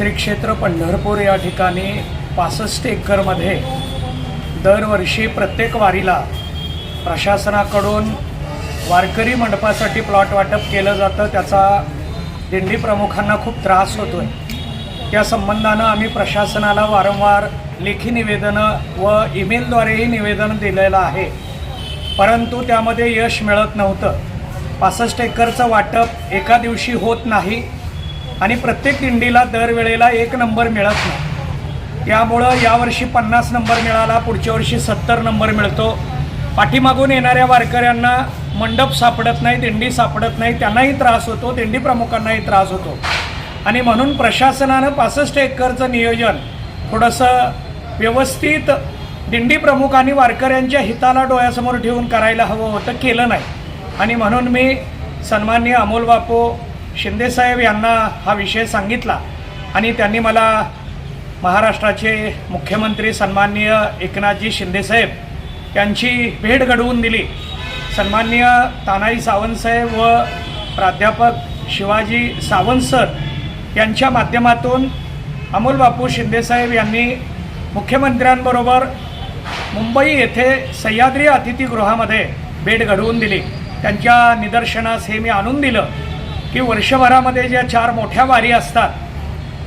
श्री क्षेत्र पंढरपूर या ठिकाणी पासष्ट एकरमध्ये दरवर्षी प्रत्येक वारीला प्रशासनाकडून वारकरी मंडपासाठी प्लॉट वाटप केलं जातं. त्याचा दिंडी प्रमुखांना खूप त्रास होतो आहे त्या संबंधानं आम्ही प्रशासनाला वारंवार लेखी निवेदनं व ईमेलद्वारेही निवेदन दिलेलं आहे. परंतु त्यामध्ये यश मिळत नव्हतं. पासष्ट एकरचं वाटप एका दिवशी होत नाही. आणि प्रत्येक दिंडीला दरवेळेला एक नंबर मिळत नाही. त्यामुळं यावर्षी पन्नास नंबर मिळाला पुढच्या वर्षी सत्तर नंबर मिळतो. पाठीमागून येणाऱ्या वारकऱ्यांना मंडप सापडत नाही दिंडी सापडत नाही त्यांनाही त्रास होतो दिंडी प्रमुखांनाही त्रास होतो. आणि म्हणून प्रशासनानं पासष्ट एकरचं नियोजन थोडंसं व्यवस्थित दिंडी प्रमुखांनी वारकऱ्यांच्या हिताला डोळ्यासमोर ठेवून करायला हवं होतं केलं नाही. आणि म्हणून मी सन्माननीय अमोल बापू शिंदेसाहेब यांना हा विषय सांगितला आणि त्यांनी मला महाराष्ट्राचे मुख्यमंत्री सन्माननीय एकनाथजी शिंदेसाहेब यांची भेट घडवून दिली. सन्माननीय तानाई सावंतसाहेब व प्राध्यापक शिवाजी सावंत सर यांच्या माध्यमातून अमोल बापू शिंदेसाहेब यांनी मुख्यमंत्र्यांबरोबर मुंबई येथे सह्याद्री अतिथीगृहामध्ये भेट घडवून दिली. त्यांच्या निदर्शनास हे मी आणून दिलं. की वर्षभरामध्ये ज्या चार मोठ्या वारी असतात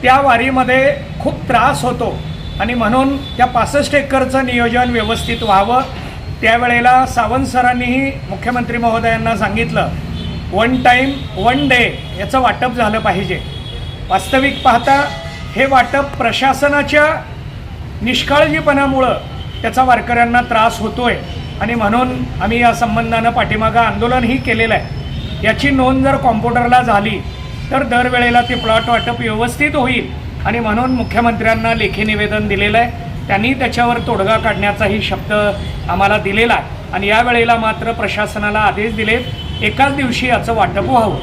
त्या वारीमध्ये खूप त्रास होतो. आणि म्हणून त्या पासष्ट एकरचं नियोजन व्यवस्थित व्हावं. त्यावेळेला सावंत सरांनीही मुख्यमंत्री महोदयांना सांगितलं वन टाईम वन डे याचं वाटप झालं पाहिजे. वास्तविक पाहता हे वाटप प्रशासनाच्या निष्काळजीपणामुळं त्याचा वारकऱ्यांना त्रास होतोय. आणि म्हणून आम्ही या संबंधानं पाठीमागं आंदोलनही केलेलं आहे. याची नोंद जर कॉम्प्युटरला झाली तर दरवेळेला ते प्लॉट वाटप व्यवस्थित होईल. आणि म्हणून मुख्यमंत्र्यांना लेखी निवेदन दिलेलं आहे. त्यांनी त्याच्यावर तोडगा काढण्याचाही शब्द आम्हाला दिलेला आहे. आणि यावेळेला मात्र प्रशासनाला आदेश दिलेत एकाच दिवशी याचं वाटप व्हावं.